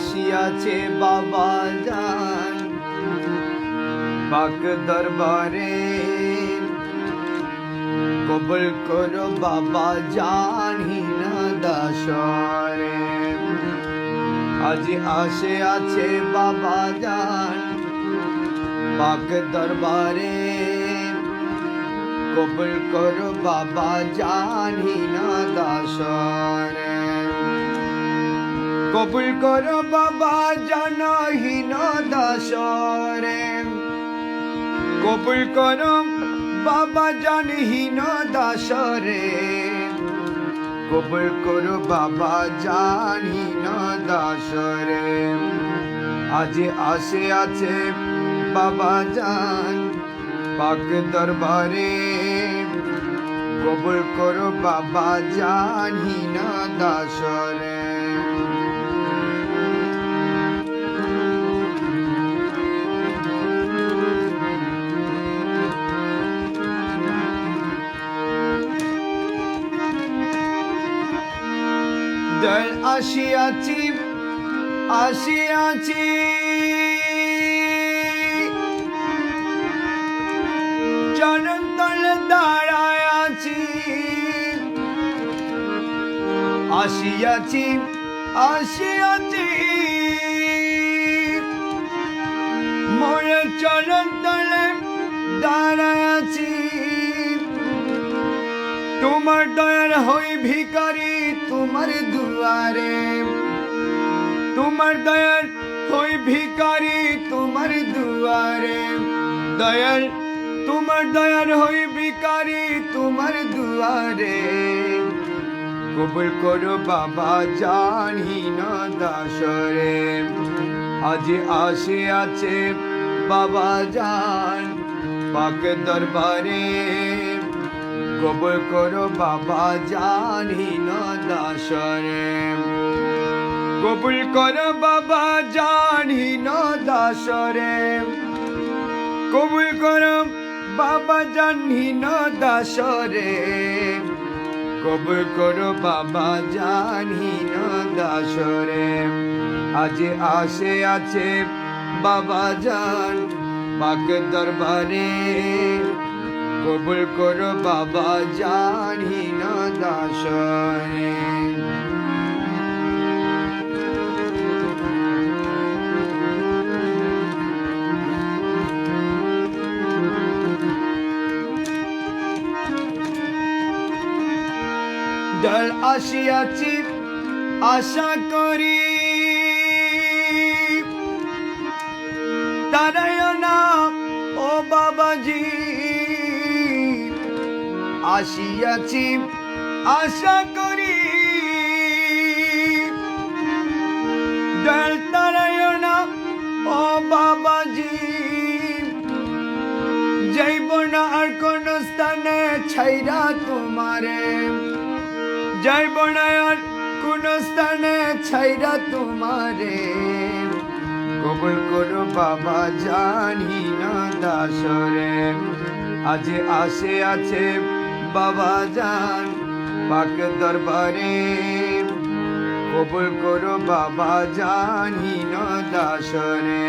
আসিয়াছে বাবা জান। পাক দরবারে কবুল করো বাবা জানি না দাসরে। আজি আসে আছে বাবা জান। পাক দরবারে কবুল করো বাবা জানি না দাসরে। কবুল করো বাবা জানহীন দাসরে কবুল করো বাবা জানহীন দাসরে কবুল করো বাবা জানহীন দাসরে আজ আসে, আছে বাবা জান পাক দরবারে। কবুল করো বাবা জানহীন দাসরে আসিয়াছি আসিয়াছি। চরণ তলে দাঁড়ায় আছি আসিয়াছি আসিয়াছি। মোরে চরণ তলে দাঁড়ায় আছি। তোমার দয়ার হই ভিকারি তোমার দুয়ারে। তোমার দয়ার হই ভিকারি তোমার দুয়ারে। দয়াল, তোমার দয়ার হই ভিকারি তোমার দুয়ারে। কবুল করো বাবা জানহীন দাসরে। আজ আসে আছে বাবা জান পাক দরবারে। কবুল করো বাবা জানহীন দাসরে। কবুল করো বাবা জানহীন দাসরে। কবুল করো বাবা জানহীন দাসরে। কবুল করো বাবা জানহীন দাসরে। আজ আসে, আছে বাবা জান পাক দরবারে। কবুল করো বাবা জানহীন দাসরে দল আসিয়াছি আশা করি। তারায় না ও বাবাজি আসিয়াছি, আশা করি। দল তারায় না ও বাবাজি যাইব না আর কোন স্থানে ছাইরা তোমারে। যাইব না আর কোন স্থানে ছাইরা তোমারে। কবুল করো বাবা, জানি না দাসরে। আজ আসে, আছে বাবা যান, পাক দরবারে। কবুল করো বাবা জানি না দাসরে।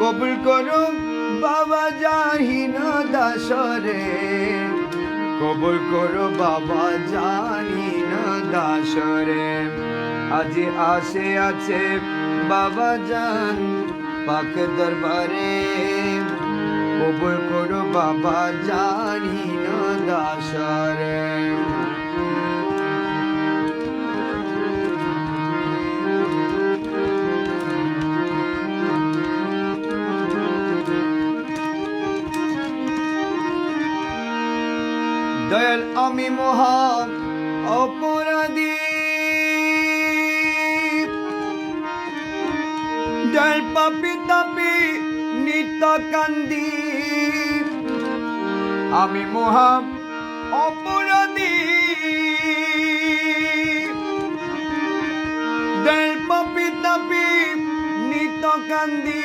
কবুল করো বাবা জাহিন দাসরে। কবুল করো বাবা জাহিন দাসরে। আজ আসে, আছে বাবা জান পাক দরবারে। কবুল করো বাবা জাহিন দাসরে দয়াল আমি মহান অপরাধী। দয়াল পাপি তাপি নিত কান্দি আমি মহান অপরাধী। পাপি তাপি নিত কান্দি।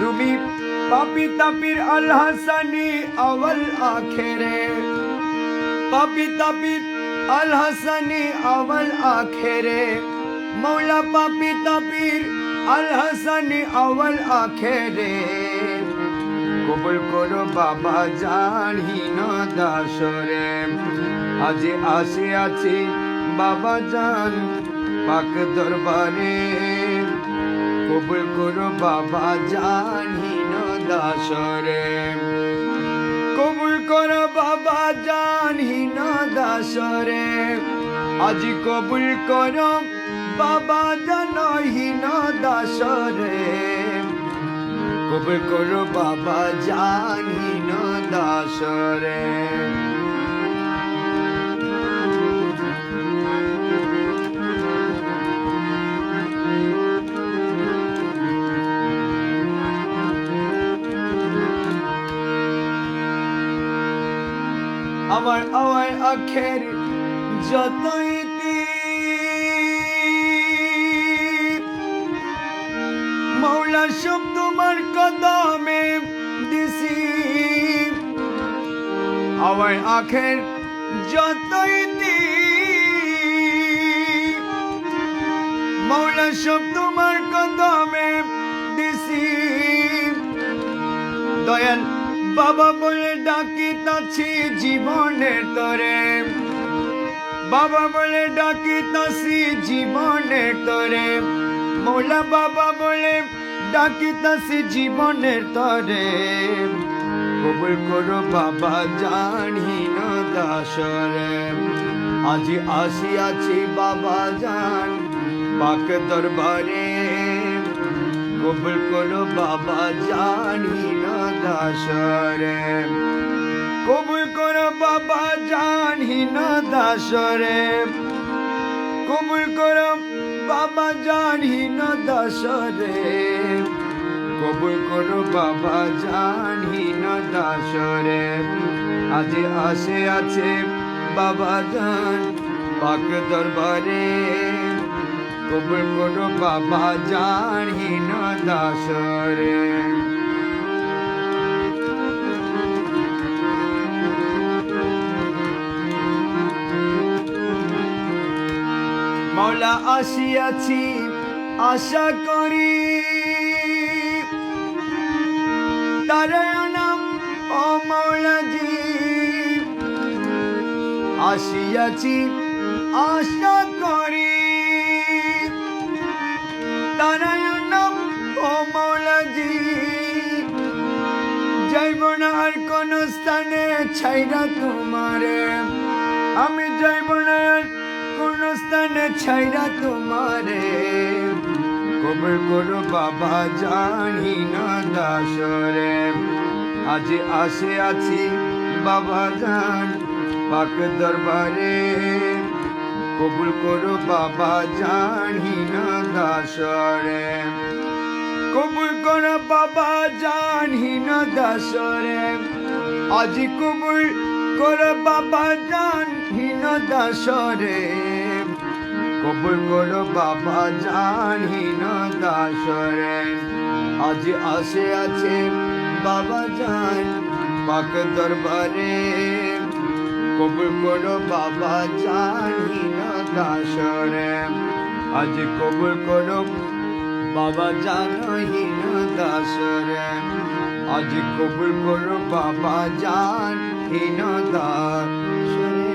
তুমি পাপি তাপির আল হাসানি আওয়াল আখেরে। পাপি তাপির আল হাসানি আওয়াল আখেরে। মৌলা পাপি তাপির আল হাসানি আওয়াল আখেরে। কবুল করো বাবা জানহীন দাসরে। আজি আসি আছি বাবা জান, পাক দরবারে। কবুল করো বাবা জানহীন দাসরে। কবুল করো বাবা জানহীন দাসরে। আজি কবুল করো বাবা জানহীন দাসরে। কবুল করো বাবা জানহীন দাসরে। আমার আমার আখের যত আমার আখের যত ইতি মৌলা সব তোমার কদমে দিছি। দয়াল বাবা বলে ডাকিতাছি জীবনের তরে। বাবা বলে ডাকিতাছি জীবনের তরে। মৌলা বাবা বলে ডাকিতাছি জীবনের তরে। কবুল করো বাবা জানহীন দাসরে। আজি আসিয়াছি বাবা, জান পাক দরবারে। কবুল করো বাবা জানহীন দাসরে। কবুল করো বাবা জানহীন দাসরে। কবুল করো বাবা জানহীন দাসরে। কবুল করো বাবা জানহীন দাসরে। আজ আসে, আছে বাবা জান পাক দরবারে। কবুল করো বাবা জানহীন দাসরে। মৌলা আসিয়াছি, আশা করি তারায়ণম ও মৌলাজি আসিয়াছি, আশা করি। তারায়ণম ও মৌলাজি যাইব না আর কোন স্থানে ছাইরা তোমারে। আমি যাইব না আর কোন স্থানে ছাইরা তোমারে। কবর করো বাবা জানি না দাসরে। আজ আসে আছি বাবা জান পাক দরবারে। কবুল করো বাবা জানি না দাসরে। কবুল করো বাবা জানি জানহীন দাসরে। আজি কবুল করো বাবা জানহীন দাসরে। কবুল করো বাবা জানহীন দাসরে। আজি আসে আছে বাবা জান পাক দরবারে। কবুল করো বাবা জানহীন দাসরে। আজ কবুল করো বাবা জানহীন দাসরে। আজ কবুল করো বাবা জানহীন দাসরে।